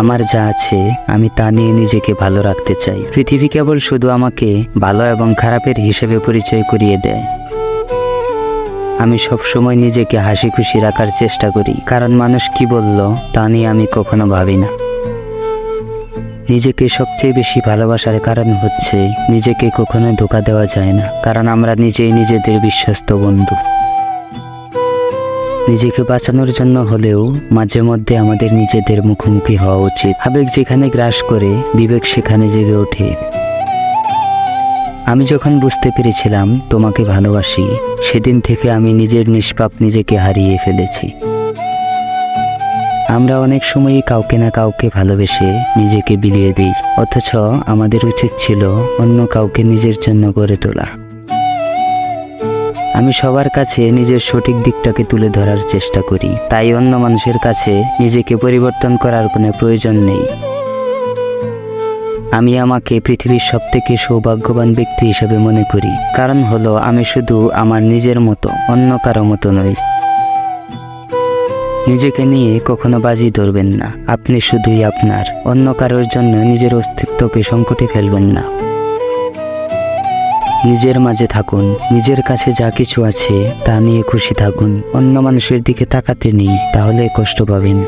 আমার যা আছে, আমি তা নিয়ে নিজেকে ভালো রাখতে চাই। পৃথিবী কেবল শুধু আমাকে ভালো এবং খারাপের হিসেবে পরিচয় করিয়ে দেয়। আমি সবসময় নিজেকে হাসি খুশি রাখার চেষ্টা করি, কারণ মানুষ কি বলল, তা নিয়ে আমি কখনো ভাবি না। নিজেকে সবচেয়ে বেশি ভালোবাসার কারণ হচ্ছে, নিজেকে কখনো ধোকা দেওয়া যায় না, কারণ আমরা নিজেই নিজেদের বিশ্বস্ত বন্ধু। নিজেকে বাঁচানোর জন্য হলেও মাঝে মধ্যে আমাদের নিজেদের মুখোমুখি হওয়া উচিত। আবেগ যেখানে গ্রাস করে, বিবেক সেখানে জেগে ওঠে। আমি যখন বুঝতে পেরেছিলাম তোমাকে ভালোবাসি, সেদিন থেকে আমি নিজের নিষ্পাপ নিজেকে হারিয়ে ফেলেছি। আমরা অনেক সময়ই কাউকে না কাউকে ভালোবেসে নিজেকে বিলিয়ে দিই, অথচ আমাদের উচিত ছিল অন্য কাউকে নিজের জন্য গড়ে তোলা। আমি সবার কাছে নিজের সঠিক দিকটাকে তুলে ধরার চেষ্টা করি। তাই অন্য মানুষের কাছে নিজেকে পরিবর্তন করার কোনো প্রয়োজন নেই। আমি আমাকে পৃথিবীর সবথেকে সৌভাগ্যবান ব্যক্তি হিসেবে মনে করি। কারণ হলো আমি শুধু আমার নিজের মতো, অন্য কারও মতো নই। নিজেকে নিয়ে কখনো বাজি ধরবেন না। আপনি শুধুই আপনার, অন্য কারোর জন্য নিজের অস্তিত্বকে সংকটে ফেলবেন না। নিজের মাঝে থাকুন, নিজের কাছে যা কিছু আছে তা নিয়ে খুশি থাকুন। অন্য মানুষের দিকে তাকাতে নেই, তাহলে কষ্ট পাবেন।